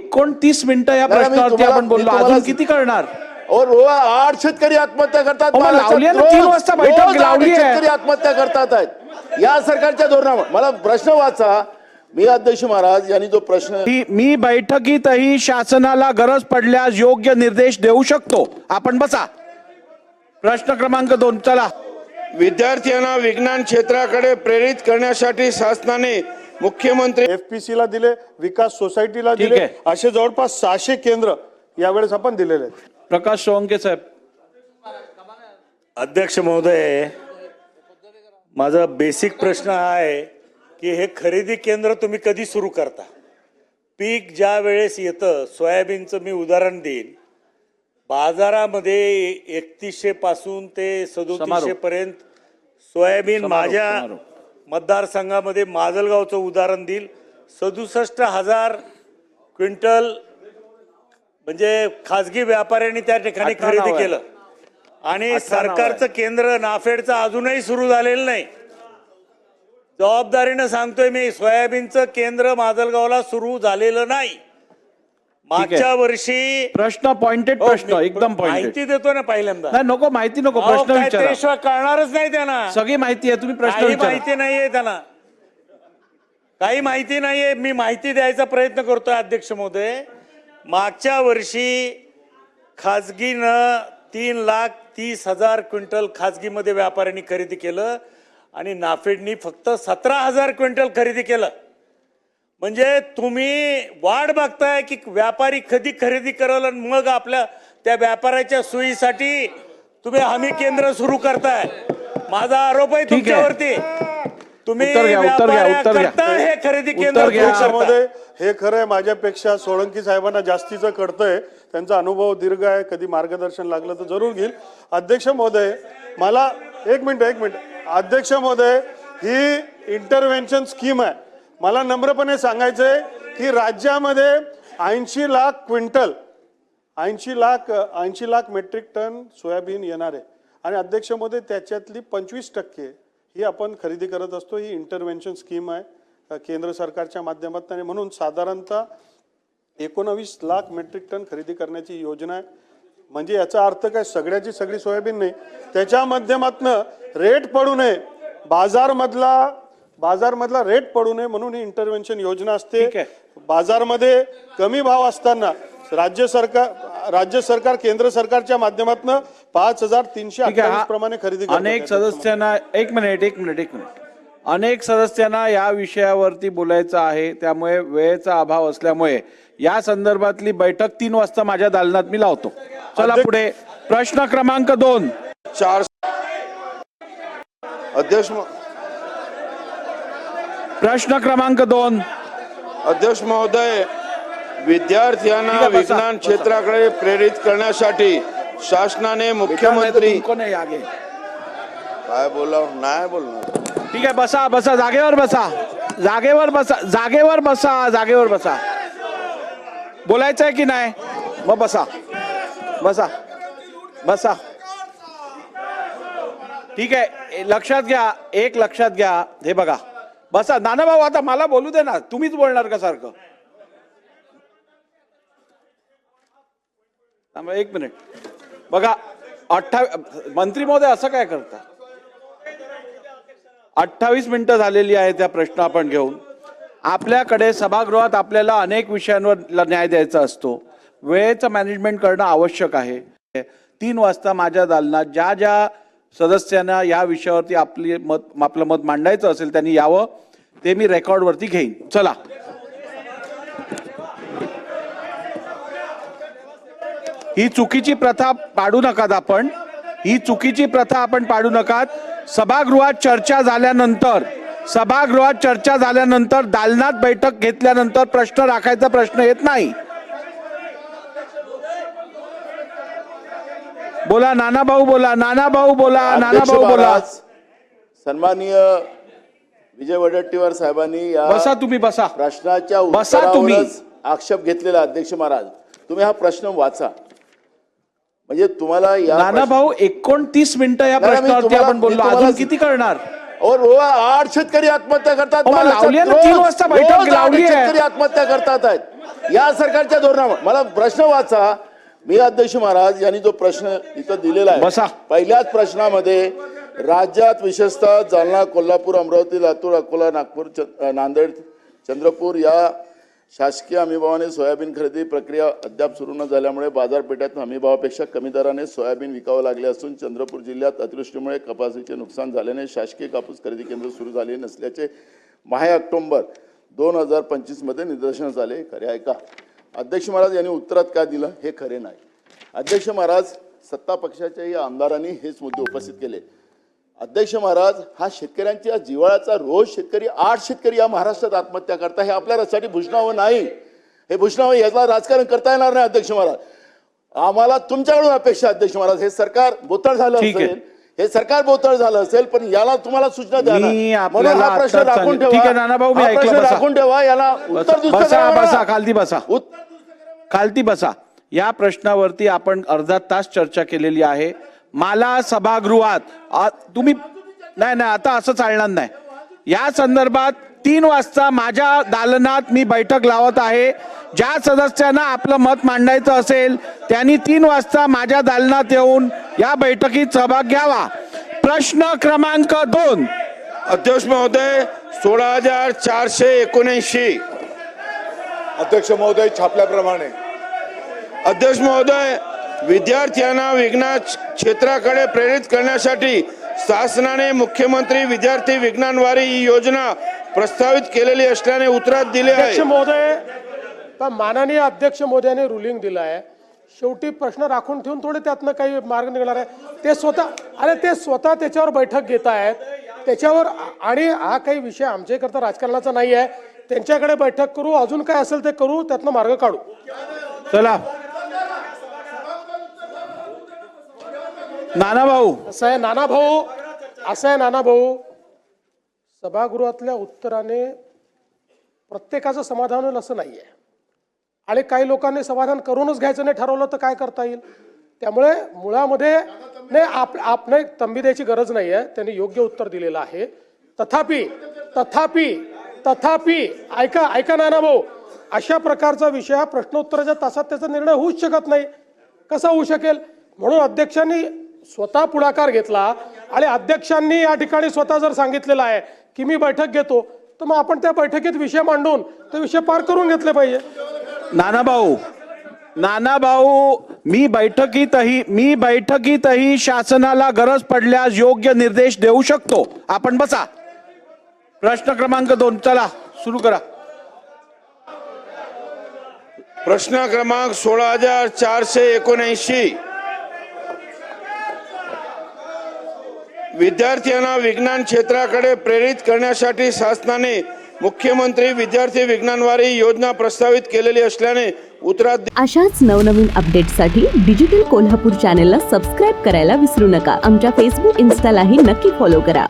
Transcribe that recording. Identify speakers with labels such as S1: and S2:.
S1: एकोणतीस मिनिटं या
S2: नाही, मी
S1: प्रश्नावरती
S2: तुम्हाला-
S1: आपण बोललो.
S2: मी तुम्हाला-
S1: अजून किती करणार?
S2: और आठ शेतकरी आत्महत्या करतात.
S1: अहो, मग
S2: महाराष्ट्रात.
S1: लावली आहे ना,
S2: रोज-
S1: तीन वाजता बैठक
S2: रोज आठ
S1: लावली आहे.
S2: शेतकरी आत्महत्या करतात आहेत. या सरकारच्या धोरणामुळे मला प्रश्न वाचा. मी अध्यक्ष महाराज यांनी जो प्रश्न
S1: मी मी बैठकीतही शासनाला गरज पडल्यास योग्य निर्देश देऊ शकतो. आपण बसा. प्रश्न क्रमांक दोन चला.
S3: विद्यार्थ्यांना विज्ञान क्षेत्राकडे प्रेरित करण्यासाठी शासनाने मुख्यमंत्री
S4: एफपीसी ला दिले विकास सोसायटीला दिले. असे जवळपास सहाशे केंद्र यावेळेस आपण दिलेले आहेत.
S1: प्रकाश सोळंके साहेब.
S5: अध्यक्ष महोदय माझा बेसिक प्रश्न हा आहे की हे खरेदी केंद्र तुम्ही कधी सुरू करता? पीक ज्या वेळेस येतं सोयाबीनचं मी उदाहरण देईन. बाजारामध्ये एकतीसशे पासून ते सदोतीसशे पर्यंत सोयाबीन माझ्या. मतदारसंघामध्ये माजलगावचं उदाहरण देईल. सदुसष्ट हजार क्विंटल म्हणजे खाजगी व्यापाऱ्यांनी त्या ठिकाणी खरेदी. केलं. आणि सरकारचं केंद्र नाफेडचं अजूनही सुरू झालेलं नाही. जबाबदारीनं सांगतोय मी सोयाबीनचं केंद्र माजलगावला सुरू झालेलं नाही. मागच्या वर्षी
S1: प्रश्न पॉइंटेड
S5: हो,
S1: प्रश्न एकदम पॉइंटेड
S5: माहिती देतो ना पहिल्यांदा.
S1: नाही नको माहिती नको
S5: अहो,
S1: प्रश्न
S5: काय
S1: विचारा.
S5: त्याशिवाय कळणारच नाही त्यांना.
S1: सगळी माहिती आहे तुम्ही प्रश्न
S5: काही
S1: विचारा.
S5: माहिती नाहीये त्यांना. काही माहिती नाहीये मी माहिती द्यायचा प्रयत्न करतोय अध्यक्ष महोदय. मागच्या वर्षी खाजगीनं तीन लाख तीस हजार क्विंटल खाजगीमध्ये व्यापाऱ्यांनी खरेदी केलं आणि नाफेडनी फक्त सतरा हजार क्विंटल खरेदी केलं. म्हणजे तुम्ही वाट बघताय की व्यापारी कधी खरेदी करल आणि मग आपल्या त्या व्यापाऱ्याच्या सोयीसाठी तुम्ही हमी केंद्र सुरू करताय माझा आरोप आहे
S1: ठीक आहे.
S5: तुमच्यावरती तुम्ही
S1: उत्तर घ्या, उत्तर घ्या, उत्तर घ्या.
S5: व्यापाऱ्याकरता हे खरेदी
S1: उत्तर
S5: केंद्र
S1: घ्या.
S5: सुरू करताय.
S4: त्याच्यामध्ये हे खरं आहे माझ्यापेक्षा सोळंकी साहेबांना जास्तीचं कळतंय त्यांचा अनुभव दीर्घ आहे कधी मार्गदर्शन लागलं तर जरूर घेईल अध्यक्ष महोदय मला एक मिनिट एक मिनिट अध्यक्ष महोदय ही इंटरव्हेन्शन स्कीम आहे मला नम्रपणे सांगायचंय की राज्यामध्ये ऐंशी लाख क्विंटल ऐंशी लाख ऐंशी लाख मेट्रिक टन सोयाबीन येणार आहे. आणि अध्यक्ष त्याच्यातली पंचवीस टक्के ही आपण खरेदी करत असतो. ही इंटरव्हेन्शन स्कीम आहे केंद्र सरकारच्या माध्यमातून आणि म्हणून साधारणतः एकोणावीस लाख मेट्रिक टन खरेदी करण्याची योजना आहे. म्हणजे याचा अर्थ काय? सगळ्याची सगळी सोयाबीन नाही. त्याच्या माध्यमातनं रेट पडू नये. बाजारमधला बाजारमधला रेट पडू नये म्हणून ही इंटरव्हेन्शन योजना असते
S1: ठीक आहे.
S4: बाजारमध्ये कमी भाव असताना राज्य सरकार राज्य सरकार केंद्र सरकारच्या माध्यमातून पाच हजार तीनशे
S1: ठीक आहे
S4: अठ्ठावीस
S1: हा
S4: प्रमाणे खरेदी करतात.
S1: अनेक सदस्यांना एक मिनिट एक मिनिट एक मिनिट अनेक सदस्यांना या विषयावरती बोलायचं आहे त्यामुळे वेळेचा अभाव असल्यामुळे या संदर्भातली बैठक तीन वाजता माझ्या दालनात मी लावतो चला पुढे प्रश्न क्रमांक दोन
S3: चार
S2: अध्यक्ष म-
S1: प्रश्न क्रमांक दोन.
S3: अध्यक्ष महोदय विद्यार्थ्यांना विज्ञान. क्षेत्राकडे प्रेरित करण्यासाठी शासनाने मुख्यमंत्री.
S2: काय बोला नाही बोलणार.
S1: ठीक आहे बसा बसा जागेवर बसा. जागेवर बसा जागेवर बसा जागेवर बसा. बोलायचं आहे की नाही? मग बसा. बसा. बसा. ठीक आहे लक्षात घ्या एक लक्षात घ्या हे बघा. बसा नाना भाऊ आता मला बोलू दे ना. तुम्हीच बोलणार का सारखं? त्यामुळे एक मिनिट. बघा अठ्ठावी मंत्री महोदय असं काय करता अठ्ठावीस मिनिटं झालेली आहे त्या प्रश्न आपण घेऊन. आपल्याकडे सभागृहात आपल्याला अनेक विषयांवर न्याय द्यायचा असतो. वेळेचं मॅनेजमेंट करणं आवश्यक आहे. तीन वाजता माझ्या दालनात ज्या ज्या सदस्यांना या विषयावरती आपली मत आपलं मत मांडायचं असेल त्यांनी यावं. ते मी रेकॉर्डवरती घेईन. चला. ही चुकीची प्रथा पाडू नकात आपण. ही चुकीची प्रथा आपण पाडू नकात. सभागृहात चर्चा झाल्यानंतर सभागृहात चर्चा झाल्यानंतर दालनात बैठक घेतल्यानंतर प्रश्न राखायचा प्रश्न येत नाही. बोला नाना भाऊ बोला नाना भाऊ बोला नाना भाऊ बोला.
S2: सन्माननीय विजय वडेट्टीवार साहेबांनी या
S1: बसा तुम्ही बसा
S2: प्रश्नाच्या
S1: बसा तुम्ही.
S2: उत्तरावरच आक्षेप घेतलेला अध्यक्ष महाराज तुम्ही हा प्रश्न वाचा म्हणजे तुम्हाला या
S1: नाना
S2: प्रश्न-
S1: भाऊ एकोणतीस मिनिटं या
S2: नाही, मी
S1: प्रश्नावरती
S2: तुम्हाला-
S1: आपण
S2: मी
S1: बोललो
S2: तुम्हाला-
S1: अजून किती करणार
S2: और रो- आठ शेतकरी आत्महत्या करतात
S1: अहो, मग
S2: महाराष्ट्रात.
S1: लावली आहे ना,
S2: रोज-
S1: तीन वाजता बैठक
S2: रोज आठ
S1: लावली आहे.
S2: शेतकरी आत्महत्या करतात आहेत या सरकारच्या धोरणामुळे मला प्रश्न वाचा मी अध्यक्ष महाराज यांनी जो प्रश्न इथं दिलेला आहे
S1: बसा.
S2: पहिल्याच प्रश्नामध्ये राज्यात विशेषतः जालना कोल्हापूर अमरावती लातूर अकोला नागपूर च- नांदेड चंद्रपूर या शासकीय हमीभावाने सोयाबीन खरेदी प्रक्रिया अद्याप सुरू न झाल्यामुळे बाजारपेठेत हमीभावापेक्षा कमी दराने सोयाबीन विकावं लागले असून चंद्रपूर जिल्ह्यात अतिवृष्टीमुळे कपासीचे नुकसान झाल्याने शासकीय कापूस खरेदी केंद्र सुरू झाले नसल्याचे माहे ऑक्टोबर दोन हजार पंचवीसमध्ये निदर्शन झाले खरे आहे का? अध्यक्ष महाराज यांनी उत्तरात काय दिलं? हे खरे नाही. अध्यक्ष महाराज सत्ता पक्षाच्याही आमदारांनी हेच मुद्दे उपस्थित केले. अध्यक्ष महाराज हा शेतकऱ्यांच्या जिवाळ्याचा रोज शेतकरी आठ शेतकरी या महाराष्ट्रात आत्महत्या करता हे आपल्या रस्त्यासाठी भूषणावं नाही. हे भूषणावं याला राजकारण करता येणार नाही अध्यक्ष महाराज. आम्हाला तुमच्याकडून अपेक्षा अध्यक्ष महाराज. हे सरकार बोतळ झालं. असेल हे सरकार बोतळ झालं असेल पण याला तुम्हाला सूचना द्या म्हणून हा प्रश्न राखून. ठेवा. प्रश्न
S1: बसा.
S2: राखून ठेवा. याला उत्तर
S1: बसा. खालती बसा. खालती बसा. या प्रश्नावरती आपण अर्धा तास चर्चा केलेली आहे. मला सभागृहात तुम्ही नाही नाही आता असं चालणार नाही. या संदर्भात तीन वाजता माझ्या दालनात मी बैठक लावत आहे. ज्या सदस्यांना आपलं मत मांडायचं असेल त्यांनी तीन वाजता माझ्या दालनात येऊन या बैठकीत सहभाग घ्यावा. प्रश्न क्रमांक दोन.
S3: अध्यक्ष महोदय सोळा हजार चारशे एकोणऐंशी.
S6: अध्यक्ष महोदय छापल्याप्रमाणे.
S3: अध्यक्ष महोदय विद्यार्थ्यांना विज्ञान क्षेत्राकडे प्रेरित करण्यासाठी शासनाने मुख्यमंत्री विद्यार्थी विज्ञान वारी ही योजना प्रस्तावित केलेली असल्याने उत्तरात दिले
S7: अध्यक्ष
S3: आहे
S7: महोदय माननीय अध्यक्ष महोदयाने रुलिंग दिलं आहे शेवटी प्रश्न राखून ठेवून थोडे त्यातनं काही मार्ग निघणार आहे ते स्वतः अरे ते स्वतः त्याच्यावर बैठक घेत आहेत. त्याच्यावर आणि हा काही विषय आमच्याकरता राजकारणाचा नाही आहे त्यांच्याकडे बैठक करू अजून काय असेल ते करू त्यातनं मार्ग काढू.
S1: चला. नाना भाऊ
S7: असं आहे नाना भाऊ असं आहे नाना भाऊ सभागृहातल्या उत्तराने प्रत्येकाचं समाधान होईल असं नाही आहे आणि काही लोकांनी समाधान करूनच घ्यायचं नाही ठरवलं तर काय करता येईल? त्यामुळे मुळामध्ये नाही आप आप नाही तंबी द्यायची गरज नाही आहे त्यांनी योग्य उत्तर दिलेलं आहे. तथापि तथापि तथापि ऐका ऐका नाना भाऊ अशा प्रकारचा विषय हा प्रश्नोत्तराच्या तासात त्याचा निर्णय होऊच शकत नाही. कसा होऊ शकेल? म्हणून अध्यक्षांनी स्वतः पुढाकार घेतला आणि अध्यक्षांनी या ठिकाणी स्वतः जर सांगितलेलं आहे की मी बैठक घेतो तर मग आपण त्या बैठकीत विषय मांडून ते विषय पार करून घेतले पाहिजे.
S1: नाना भाऊ नाना भाऊ मी बैठकीतही मी बैठकीतही शासनाला गरज पडल्यास योग्य निर्देश देऊ शकतो. आपण बसा. प्रश्न क्रमांक दोन चला सुरू करा.
S3: प्रश्न क्रमांक सोळा हजार चारशे एकोणऐंशी. विद्यार्थ्यांना विज्ञान क्षेत्राकडे प्रेरित करण्यासाठी शासनाने मुख्यमंत्री विद्यार्थी विज्ञानवारी योजना प्रस्तावित केलेली असल्याने उत्तरात
S8: अशाच नवनवीन अपडेटसाठी डिजिटल कोल्हापूर चॅनेलला सबस्क्राईब करायला विसरू नका. आमच्या फेसबुक इन्स्टालाही नक्की फॉलो करा.